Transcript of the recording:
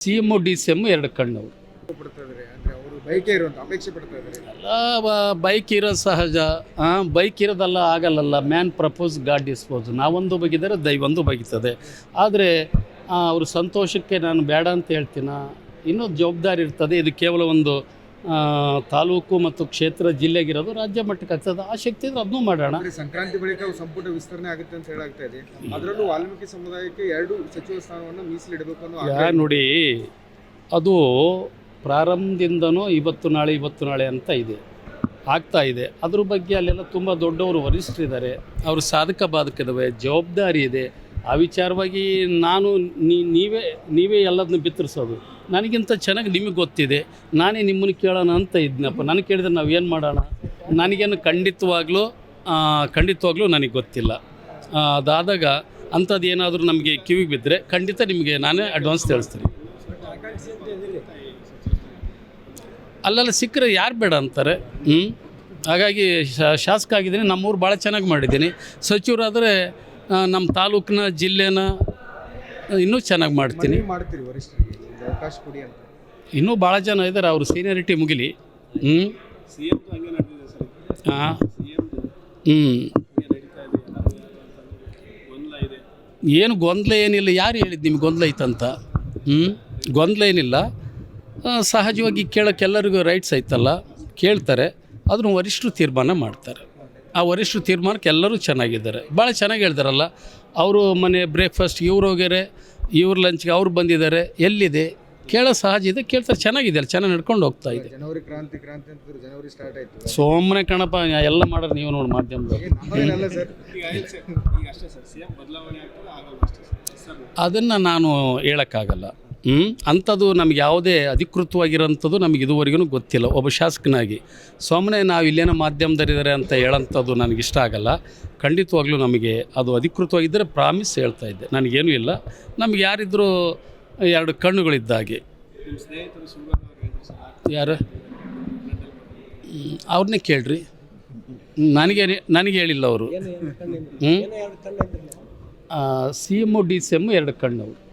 C M D C M ಎರಡು ಕಣ್ಣವರು ಅಲ್ಲ ಬೈಕೆ ಇರೋ ಸಹಜ. ಬೈಕ್ ಇರೋದಲ್ಲ ಆಗಲ್ಲಲ್ಲ ಮ್ಯಾನ್ ಪ್ರಪೋಸ್ ಗಾಡ್ ಡಿಸ್ಪೋಸ್ ನಾವೊಂದು ಬಗೆದರೆ ದೈವೊಂದು ಬಗೆತದೆ ಆದರೆ ಅವರು ಸಂತೋಷಕ್ಕೆ ನಾನು ಬೇಡ ಅಂತ ಹೇಳ್ತೀನ? ಇನ್ನೂ ಜವಾಬ್ದಾರಿ ಇರ್ತದೆ ಇದು ಕೇವಲ ಒಂದು ತಾಲೂಕು ಮತ್ತು ಕ್ಷೇತ್ರ ಜಿಲ್ಲೆಗಿರೋದು ರಾಜ್ಯ ಮಟ್ಟಕ್ಕೆ ಆಗ್ತದೆ ಆ ಶಕ್ತಿ ಇದ್ರೆ ಅದನ್ನೂ ಮಾಡೋಣ. ಸಂಕ್ರಾಂತಿ ಬಳಿಕ ಸಂಪುಟ ವಿಸ್ತರಣೆ ಆಗುತ್ತೆ ಅಂತ ಹೇಳಾಗ್ತಾ ಇದೆ. ಅದರಲ್ಲೂ ವಾಲ್ಮೀಕಿ ಸಮುದಾಯಕ್ಕೆ ಎರಡು ಸಚಿವ ಸ್ಥಾನವನ್ನು ಮೀಸಲಿಡಬೇಕು ಅನ್ನೋ ನೋಡಿ ಅದು ಪ್ರಾರಂಭದಿಂದನೂ ಇವತ್ತು ನಾಳೆ ಇವತ್ತು ನಾಳೆ ಅಂತ ಇದೆ. ಆಗ್ತಾ ಇದೆ. ಅದ್ರ ಬಗ್ಗೆ ಅಲ್ಲೆಲ್ಲ ತುಂಬ ದೊಡ್ಡವರು ವರಿಷ್ಠರಿದ್ದಾರೆ. ಅವರು ಸಾಧಕ ಬಾಧಕದವೆ ಜವಾಬ್ದಾರಿ ಇದೆ. ಆ ವಿಚಾರವಾಗಿ ನಾನು ನೀವೇ ನೀವೇ ಎಲ್ಲದನ್ನ ಬಿತ್ತರಿಸೋದು. ನನಗಿಂತ ಚೆನ್ನಾಗಿ ನಿಮಗೆ ಗೊತ್ತಿದೆ. ನಾನೇ ನಿಮ್ಮನ್ನು ಕೇಳೋಣ ಅಂತ ಇದ್ನಪ್ಪ. ನನಗೆ ಕೇಳಿದ್ರೆ ನಾವು ಏನು ಮಾಡೋಣ? ನನಗೇನು ಖಂಡಿತವಾಗ್ಲೂ ಖಂಡಿತವಾಗ್ಲೂ ನನಗೆ ಗೊತ್ತಿಲ್ಲ. ಅದಾದಾಗ ಅಂಥದ್ದು ಏನಾದರೂ ನಮಗೆ ಕಿವಿಗೆ ಬಿದ್ದರೆ ಖಂಡಿತ ನಿಮಗೆ ನಾನೇ ಅಡ್ವಾನ್ಸ್ ತಿಳಿಸ್ತೀನಿ. ಅಲ್ಲೆಲ್ಲ, ಸಿಕ್ಕರೆ ಯಾರು ಬೇಡ ಅಂತಾರೆ? ಹ್ಞೂ ಹಾಗಾಗಿ ಶಾಸಕ ಆಗಿದ್ದೀನಿ. ನಮ್ಮೂರು ಭಾಳ ಚೆನ್ನಾಗಿ ಮಾಡಿದ್ದೀನಿ. ಸಚಿವರಾದರೆ ನಮ್ಮ ತಾಲೂಕಿನ ಜಿಲ್ಲೆನ ಇನ್ನೂ ಚೆನ್ನಾಗಿ ಮಾಡ್ತೀನಿ. ಮನವಿ ಮಾಡ್ತೀರಿ ವರಿಷ್ಠರಿಗೆ? ಒಂದು ಅವಕಾಶ ಕೊಡಿ ಅಂತ. ಇನ್ನೂ ಭಾಳ ಜನ ಇದ್ದಾರೆ ಅವರು ಸೀನಿಯರಿಟಿ ಮುಗಿಲಿ. ಹ್ಞೂ ಹಾಂ. ಹ್ಞೂ ಏನು ಗೊಂದಲ ಏನಿಲ್ಲ ಯಾರು ಹೇಳಿದ್ದು ನಿಮ್ಗೆ ಗೊಂದಲ ಐತಂತ? ಹ್ಞೂ ಗೊಂದಲ ಏನಿಲ್ಲ. ಸಹಜವಾಗಿ ಕೇಳೋಕ್ಕೆಲ್ಲರಿಗೂ ರೈಟ್ಸ್ ಐತಲ್ಲ ಕೇಳ್ತಾರೆ ಅದನ್ನು ವರಿಷ್ಠರು ತೀರ್ಮಾನ ಮಾಡ್ತಾರೆ. ಆ ವರಿಷ್ಠರು ತೀರ್ಮಾನಕ್ಕೆ ಎಲ್ಲರೂ ಚೆನ್ನಾಗಿದ್ದಾರೆ. ಭಾಳ ಚೆನ್ನಾಗಿ ಹೇಳ್ತಾರಲ್ಲ ಅವರು ಮನೆ ಬ್ರೇಕ್ಫಾಸ್ಟ್ ಇವ್ರು ಹೋಗ್ಯಾರೆ ಇವ್ರ ಲಂಚ್ಗೆ ಅವ್ರು ಬಂದಿದ್ದಾರೆ ಎಲ್ಲಿದೆ? ಕೇಳೋ ಸಹಜ ಇದೆ ಕೇಳ್ತಾರೆ ಚೆನ್ನಾಗಿದೆ ಅಲ್ಲಿ ಚೆನ್ನಾಗಿ ನಡ್ಕೊಂಡು ಹೋಗ್ತಾ ಇದೆ. ಜನವರಿ ಕ್ರಾಂತಿ ಕ್ರಾಂತಿ ಅಂತಿದ್ರು ಜನವರಿ ಸ್ಟಾರ್ಟ್ ಆಯ್ತು. ಸೋಮನೆ ಕಣಪ್ಪ ಎಲ್ಲ ಮಾಡೋದು ನೀವು ನೋಡಿ ಮಾಧ್ಯಮದ ಅದನ್ನು ನಾನು ಹೇಳೋಕ್ಕಾಗಲ್ಲ. ಹ್ಞೂ ಅಂಥದ್ದು ನಮ್ಗೆ ಯಾವುದೇ ಅಧಿಕೃತವಾಗಿರೋಂಥದ್ದು ನಮಗೆ ಇದುವರೆಗೂ ಗೊತ್ತಿಲ್ಲ. ಒಬ್ಬ ಶಾಸಕನಾಗಿ. ಸುಮ್ಮನೆ ನಾವು ಇಲ್ಲೇನೋ ಮಾಧ್ಯಮದಲ್ಲಿದ್ದಾರೆ ಅಂತ ಹೇಳೋಂಥದ್ದು ಇಷ್ಟ ಆಗಲ್ಲ. ಖಂಡಿತವಾಗ್ಲೂ ನಮಗೆ ಅದು ಅಧಿಕೃತವಾಗಿದ್ದರೆ ಪ್ರಾಮಿಸ್ ಹೇಳ್ತಾ ಇದ್ದೆ. ನನಗೇನೂ ಇಲ್ಲ. ನಮ್ಗೆ ಯಾರಿದ್ದರೂ ಎರಡು ಕಣ್ಣುಗಳಿದ್ದಾಗೆ. ಯಾರು? ಅವ್ರನ್ನೇ ಕೇಳ್ರಿ. ನನಗೆ ನನಗೆ ಹೇಳಿಲ್ಲ ಅವರು. ಹ್ಞೂ C M D C M ಎರಡು ಕಣ್ಣವರು